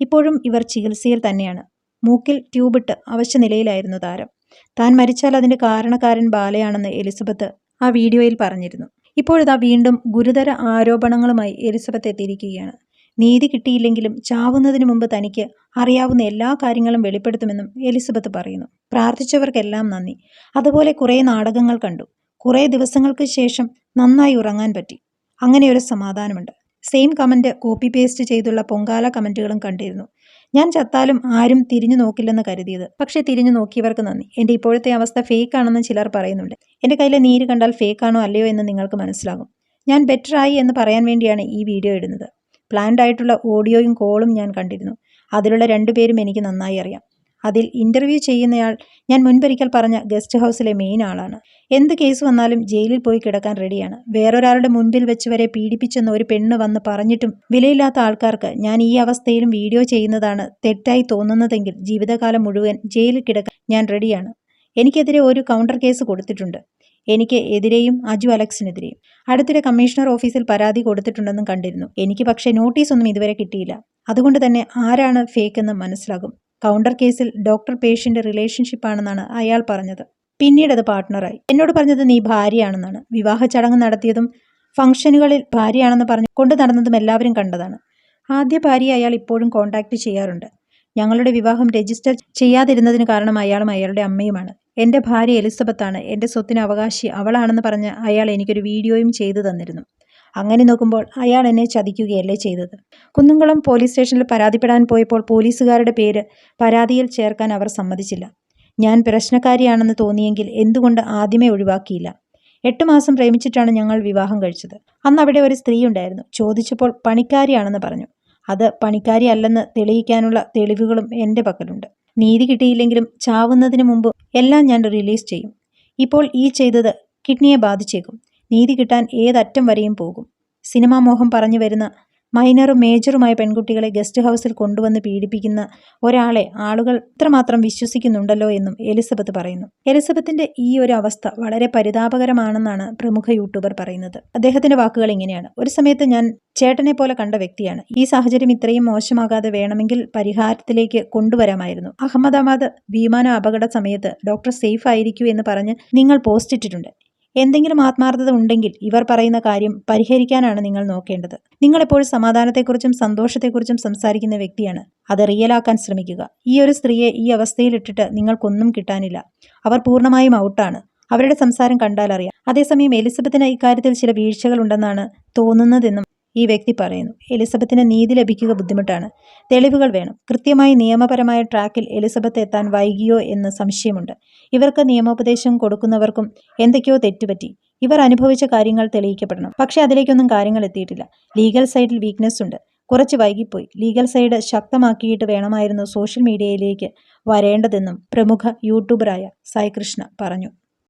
ഇപ്പോഴും ഇവർ ചികിത്സയിൽ തന്നെയാണ്. മൂക്കിൽ ട്യൂബിട്ട് അവശ്യ നിലയിലായിരുന്നു താരം. താൻ മരിച്ചാൽ അതിന്റെ കാരണക്കാരൻ ബാലയാണെന്ന് എലിസബത്ത് ആ വീഡിയോയിൽ പറഞ്ഞിരുന്നു. ഇപ്പോഴിതാ വീണ്ടും ഗുരുതര ആരോപണങ്ങളുമായി എലിസബത്ത് എത്തിയിരിക്കുകയാണ്. നീതി കിട്ടിയില്ലെങ്കിലും ചാവുന്നതിന് മുമ്പ് തനിക്ക് അറിയാവുന്ന എല്ലാ കാര്യങ്ങളും വെളിപ്പെടുത്തുമെന്നും എലിസബത്ത് പറയുന്നു. പ്രാർത്ഥിച്ചവർക്കെല്ലാം നന്ദി. അതുപോലെ കുറേ നാടകങ്ങൾ കണ്ടു. കുറേ ദിവസങ്ങൾക്ക് ശേഷം നന്നായി ഉറങ്ങാൻ പറ്റി. അങ്ങനെയൊരു സമാധാനമുണ്ട്. സെയിം കമന്റ് കോപ്പി പേസ്റ്റ് ചെയ്തുള്ള പൊങ്കാല കമന്റുകളും കണ്ടിരുന്നു. ഞാൻ ചത്താലും ആരും തിരിഞ്ഞു നോക്കില്ലെന്ന് കരുതിയത്. പക്ഷേ തിരിഞ്ഞു നോക്കിയവർക്ക് നന്ദി. എന്റെ ഇപ്പോഴത്തെ അവസ്ഥ ഫേക്ക് ആണെന്ന് ചിലർ പറയുന്നുണ്ട്. എന്റെ കയ്യിലെ നീര് കണ്ടാൽ ഫേക്ക് ആണോ അല്ലയോ എന്ന് നിങ്ങൾക്ക് മനസ്സിലാകും. ഞാൻ ബെറ്റർ ആയി എന്ന് പറയാൻ വേണ്ടിയാണ് ഈ വീഡിയോ ഇടുന്നത്. പ്ലാൻഡ് ആയിട്ടുള്ള ഓഡിയോയും കോളും ഞാൻ കണ്ടിരുന്നു. അതിലുള്ള രണ്ടുപേരും എനിക്ക് നന്നായി അറിയാം. അതിൽ ഇന്റർവ്യൂ ചെയ്യുന്നയാൾ ഞാൻ മുൻപൊരിക്കൽ പറഞ്ഞ ഗസ്റ്റ് ഹൗസിലെ മെയിൻ ആളാണ്. എന്ത് കേസ് വന്നാലും ജയിലിൽ പോയി കിടക്കാൻ റെഡിയാണ് വേറൊരാളുടെ മുൻപിൽ വെച്ച് വരെ പീഡിപ്പിച്ചെന്ന് ഒരു പെണ്ണ് വന്ന് പറഞ്ഞിട്ടും വിലയില്ലാത്ത ആൾക്കാർക്ക് ഞാൻ ഈ അവസ്ഥയിലും വീഡിയോ ചെയ്യുന്നതാണ് തെറ്റായി തോന്നുന്നതെങ്കിൽ ജീവിതകാലം മുഴുവൻ ജയിലിൽ കിടക്കാൻ ഞാൻ റെഡിയാണ് എനിക്കെതിരെ ഒരു കൗണ്ടർ കേസ് കൊടുത്തിട്ടുണ്ട്. എനിക്ക് എതിരെയും അജു അലക്സിനെതിരെയും. അടുത്തിടെ കമ്മീഷണർ ഓഫീസിൽ പരാതി കൊടുത്തിട്ടുണ്ടെന്നും കണ്ടിരുന്നു. എനിക്ക് പക്ഷേ നോട്ടീസൊന്നും ഇതുവരെ കിട്ടിയില്ല. അതുകൊണ്ട് തന്നെ ആരാണ് ഫേക്ക് എന്ന് മനസ്സിലാകും. കൗണ്ടർ കേസിൽ ഡോക്ടർ പേഷ്യന്റ് റിലേഷൻഷിപ്പ് ആണെന്നാണ് അയാൾ പറഞ്ഞത്. പിന്നീട് അത് പാർട്ട്ണറായി. എന്നോട് പറഞ്ഞത് നീ ഭാര്യയാണെന്നാണ്. വിവാഹ ചടങ്ങ് നടത്തിയതും ഫംഗ്ഷനുകളിൽ ഭാര്യയാണെന്ന് പറഞ്ഞ് കൊണ്ടു നടന്നതും എല്ലാവരും കണ്ടതാണ്. ആദ്യ ഭാര്യ അയാൾ ഇപ്പോഴും കോണ്ടാക്ട് ചെയ്യാറുണ്ട്. ഞങ്ങളുടെ വിവാഹം രജിസ്റ്റർ ചെയ്യാതിരുന്നതിന് കാരണം അയാളും അയാളുടെ അമ്മയുമാണ്. എന്റെ ഭാര്യ എലിസബത്താണ്. എന്റെ സ്വത്തിന് അവകാശി അവളാണെന്ന് പറഞ്ഞ് അയാൾ എനിക്കൊരു വീഡിയോയും ചെയ്തു തന്നിരുന്നു. അങ്ങനെ നോക്കുമ്പോൾ അയാൾ എന്നെ ചതിക്കുകയല്ലേ ചെയ്തത്. കുന്നുംകുളം പോലീസ് സ്റ്റേഷനിൽ പരാതിപ്പെടാൻ പോയപ്പോൾ പോലീസുകാരുടെ പേര് പരാതിയിൽ ചേർക്കാൻ അവർ സമ്മതിച്ചില്ല. ഞാൻ പ്രശ്നക്കാരിയാണെന്ന് തോന്നിയെങ്കിൽ എന്തുകൊണ്ട് ആദ്യമേ ഒഴിവാക്കിയില്ല? എട്ട് മാസം പ്രേമിച്ചിട്ടാണ് ഞങ്ങൾ വിവാഹം കഴിച്ചത്. അന്ന് അവിടെ ഒരു സ്ത്രീ ഉണ്ടായിരുന്നു. ചോദിച്ചപ്പോൾ പണിക്കാരിയാണെന്ന് പറഞ്ഞു. അത് പണിക്കാരി അല്ലെന്ന് തെളിയിക്കാനുള്ള തെളിവുകളും എന്റെ പക്കലുണ്ട്. നീതി കിട്ടിയില്ലെങ്കിലും ചാവുന്നതിന് മുമ്പ് എല്ലാം ഞാൻ റിലീസ് ചെയ്യും. ഇപ്പോൾ ഈ ചെയ്തത് കിഡ്നിയെ ബാധിച്ചേക്കും. നീതി കിട്ടാൻ ഏതറ്റം വരെയും പോകും. സിനിമാ മോഹം പറഞ്ഞു വരുന്ന മൈനറും മേജറുമായ പെൺകുട്ടികളെ ഗസ്റ്റ് ഹൗസിൽ കൊണ്ടുവന്ന് പീഡിപ്പിക്കുന്ന ഒരാളെ ആളുകൾ ഇത്രമാത്രം വിശ്വസിക്കുന്നുണ്ടല്ലോ എന്നും എലിസബത്ത് പറയുന്നു. എലിസബത്തിന്റെ ഈ ഒരു അവസ്ഥ വളരെ പരിതാപകരമാണെന്നാണ് പ്രമുഖ യൂട്യൂബർ പറയുന്നത്. അദ്ദേഹത്തിന്റെ വാക്കുകൾ ഇങ്ങനെയാണ്. ഒരു സമയത്ത് ഞാൻ ചേട്ടനെ പോലെ കണ്ട വ്യക്തിയാണ്. ഈ സാഹചര്യം ഇത്രയും മോശമാകാതെ വേണമെങ്കിൽ പരിഹാരത്തിലേക്ക് കൊണ്ടുവരാമായിരുന്നു. അഹമ്മദാബാദ് വിമാന അപകട സമയത്ത് ഡോക്ടർ സേഫ് ആയിരിക്കൂ എന്ന് പറഞ്ഞ് നിങ്ങൾ പോസ്റ്റ് ഇട്ടിട്ടുണ്ട്. എന്തെങ്കിലും ആത്മാർത്ഥത ഉണ്ടെങ്കിൽ ഇവർ പറയുന്ന കാര്യം പരിഹരിക്കാനാണ് നിങ്ങൾ നോക്കേണ്ടത്. നിങ്ങൾ നിങ്ങളെപ്പോഴും സമാധാനത്തെക്കുറിച്ചും സന്തോഷത്തെക്കുറിച്ചും സംസാരിക്കുന്ന വ്യക്തിയാണ്. അത് റിയലാക്കാൻ ശ്രമിക്കുക. ഈ ഒരു സ്ത്രീയെ ഈ അവസ്ഥയിലിട്ടിട്ട് നിങ്ങൾക്കൊന്നും കിട്ടാനില്ല. അവർ പൂർണമായും ഔട്ടാണ്. അവരുടെ സംസാരം കണ്ടാലറിയാം. അതേസമയം എലിസബത്തിന് ഇക്കാര്യത്തിൽ ചില വീഴ്ചകൾ ഉണ്ടെന്നാണ് തോന്നുന്നതെന്നും ഈ വ്യക്തി പറയുന്നു. എലിസബത്തിന് നീതി ലഭിക്കുക ബുദ്ധിമുട്ടാണ്. തെളിവുകൾ വേണം. കൃത്യമായി നിയമപരമായ ട്രാക്കിൽ എലിസബത്ത് എത്താൻ വൈകിയോ എന്ന് സംശയമുണ്ട്. ഇവർക്ക് നിയമോപദേശം കൊടുക്കുന്നവർക്കും എന്തൊക്കെയോ തെറ്റുപറ്റി. ഇവർ അനുഭവിച്ച കാര്യങ്ങൾ തെളിയിക്കപ്പെടണം. പക്ഷേ അതിലേക്കൊന്നും കാര്യങ്ങൾ എത്തിയിട്ടില്ല. ലീഗൽ സൈഡിൽ വീക്ക്നെസ് ഉണ്ട്. കുറച്ച് വൈകിപ്പോയി. ലീഗൽ സൈഡ് ശക്തമാക്കിയിട്ട് വേണമായിരുന്നു സോഷ്യൽ മീഡിയയിലേക്ക് വരേണ്ടതെന്നും പ്രമുഖ യൂട്യൂബറായ സായികൃഷ്ണ പറഞ്ഞു.